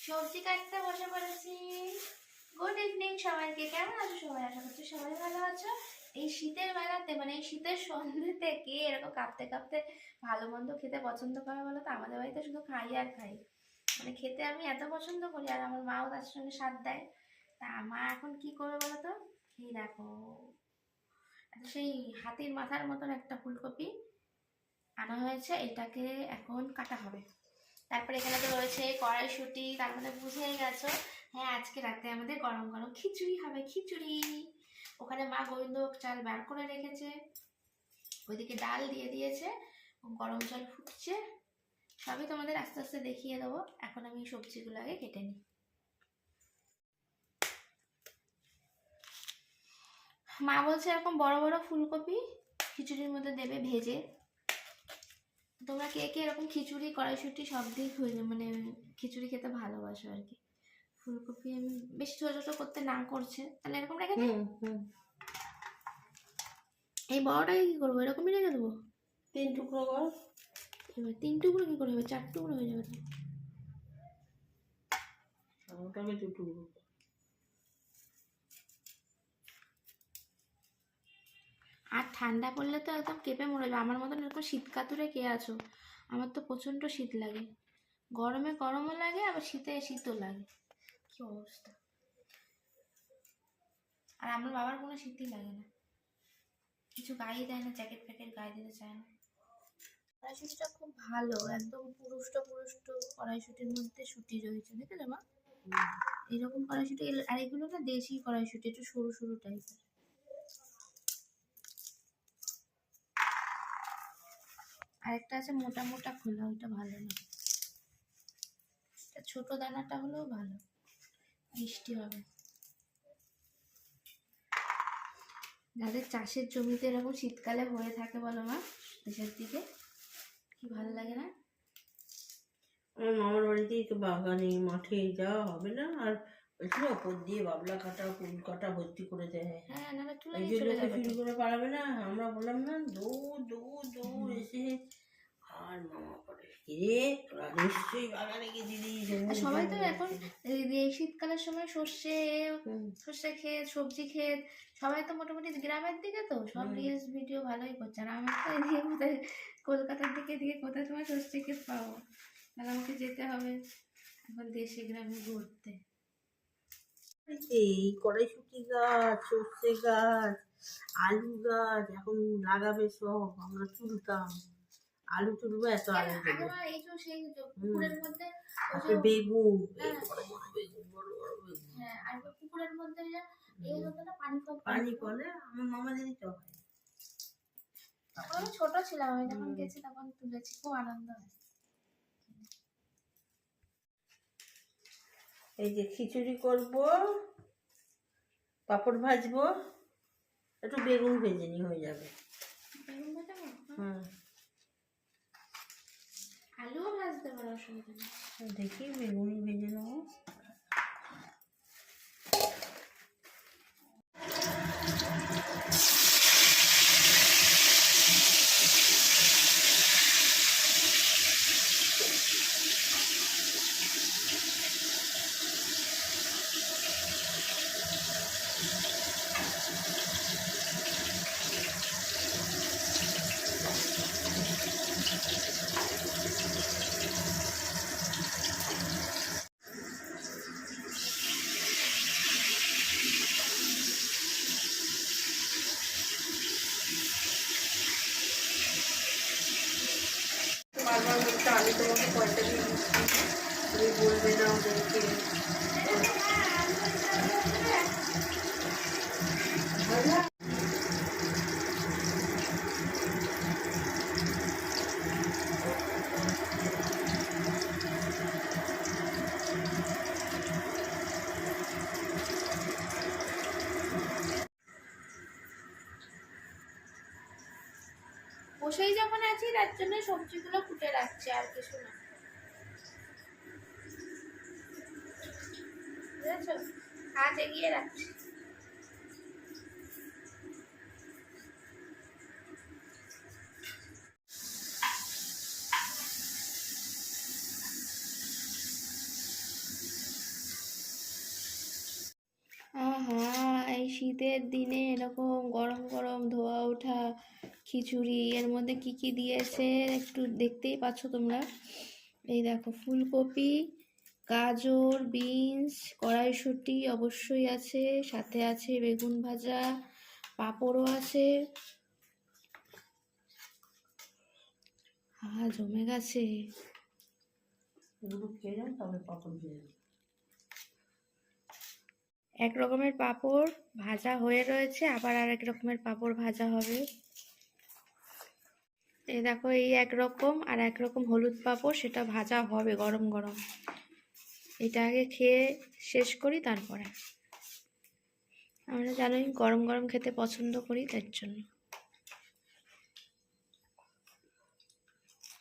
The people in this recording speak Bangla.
সবজি কাটতে বসে পড়েছি। গুড ইভিনিং সবাইকে, কেমন আছো সবাই? আশা করছি সবাই ভালো আছো। এই শীতের বেলাতে মানে এই শীতের সন্ধ্যেতে কে এরকম কাঁপতে কাঁপতে ভালো মন্দ খেতে পছন্দ করে বলো তো? আমাদের বাড়িতে শুধু খাই আর খাই। মানে খেতে আমি এত পছন্দ করি আর আমার মাও তার সঙ্গে স্বাদ দেয়। তা মা এখন কি করবে বলো তো? এই দেখো সেই হাতির মাথার মতন একটা ফুলকপি আনা হয়েছে। এটাকে এখন কাটা হবে। তারপরে এখানে তো রয়েছে কড়াইশুটি, তার মধ্যে বুঝেই গেছো। হ্যাঁ আজকে রাতে আমাদের গরম গরম খিচুড়ি হবে, খিচুড়ি। ওখানে মা গোবিন্দভোগ চাল বার করে রেখেছে। ওইদিকে ডাল দিয়ে দিয়েছে, গরম জল ফুটছে। সবই তোমাদের আস্তে আস্তে দেখিয়ে দেবো। এখন আমি সবজিগুলো আগে কেটে নিই। মা বলছে এরকম বড় বড় ফুলকপি খিচুড়ির মধ্যে দেবে ভেজে। তোমরা কে কে এরকম খিচুড়ি কড়াইশুটি সব দিয়ে মানে খিচুড়ি খেতে ভালোবাসো আর কি। ফুলকপি আমি বেশি ছোটো ছোটো করতে না করছে তাহলে এরকম রেখে দিই এই বড়টাকে কি করব? এরকমই রেখে দেবো? তিন টুকরো কর। এবার তিন টুকরো কি করে হবে? চার টুকরো হয়ে যাবে তো। ওটাকে দু টুকরো ঠান্ডা পড়লে তো একদম কেঁপে মরে যাবে। আমার মতন এরকম শীত কাতুরে কে আছো? আমার তো প্রচণ্ড শীত লাগে। গরমে গরমও লাগে আবার শীতে শীতও লাগে। কি অবস্থা? আর আমার বাবার কোনো শীতই লাগে না। কিছু গায়ে দেয় না জ্যাকেট ফ্যাকেট গায়ে দিতে চায় না। কড়াইশুটিটা খুব ভালো। একদম পুরুষ্ট পুরুষ্ট কড়াইশুটির মধ্যে সুটি রয়েছে দেখলে মা? এরকম কড়াইশুটি আর এগুলো না দেশি কড়াইশুটি একটু সরু সরু টাইপের আরেকটা আছে মোটা মোটা খোলা ওইটা ভালো না। ছোট দানাটা হলেও ভালো। মিষ্টি হবে। যাদের চাষের জমিতে এরকম শীতকালে হয়ে থাকে বলো মা দেশের দিকে কি ভালো লাগে না? আমার মামার বাড়িতেই তো বাগানে মাঠে যাওয়া হবে না আর বলছিল ওপর দিয়ে বাবলা কাটা ফুল কাটা ভর্তি করে দেয়। হ্যাঁ এই চলে যাবে করে পালাবে না আমরা বললাম না দৌড় দৌড় দৌড়। করে তোরা নিশ্চয়ই বাগানে গেছিলি আর সবাই তো এখন এই শীতকালের সময় সর্ষে সর্ষে ক্ষেত সবজি ক্ষেত সবাই তো মোটামুটি গ্রামের দিকে তো সব। রিলস ভিডিও ভালোই করছে। আর আমার তো এদিকে কোথায় কলকাতার দিকে এদিকে কোথায় তোমার সর্ষে ক্ষেত পাবো? তাহলে আমাকে যেতে হবে এখন দেশে গ্রামে ঘুরতে। এই কড়াইশুটি গাছ সর্ষে গাছ আলু গাছ এখন লাগাবে সব আমরা তুলতাম। আলু তুলবো এত আলু তারপরে বেগুন হ্যাঁ। বেগুন হ্যাঁ আর ওই পুকুরের মধ্যে যে এই হতো না পানি পড়ে আমার মামাদেরই তো হয় তখন ছোট ছিলাম আমি যখন গেছি তখন তুলেছি খুব আনন্দ হয়। এই যে খিচুড়ি করব পাপড় ভাজবো একটু বেগুন ভেজে নি হয়ে যাবে। বেগুন ভাজা হুম। আলুও ভাজতে পারো অসুবিধা দেখি বেগুনই ভেজে নেব। বলবে না ওদেরকে বসেই যখন আছি তার জন্য সবজিগুলো কুটে রাখছি আর কিছু না। বুঝেছ হাত এগিয়ে রাখছি। শীতের দিনে এরকম গরম গরম ধোয়া ওঠা খিচুড়ি, এর মধ্যে কি কি দিয়েছে একটু দেখতেই পাচ্ছ তোমরা। এই দেখো, ফুলকপি গাজর বিনস কড়াইশুঁটি অবশ্যই আছে সাথে আছে বেগুন ভাজা পাঁপড়ও আছে। হা জমে গেছে। এক রকমের পাঁপড় ভাজা হয়ে রয়েছে আবার আর এক রকমের পাঁপড় ভাজা হবে। এই দেখো এই একরকম আর এক রকম হলুদ পাঁপড় সেটা ভাজা হবে গরম গরম। এটা আগে খেয়ে শেষ করি তারপরে। আমরা জানোই গরম গরম খেতে পছন্দ করি, তার জন্য।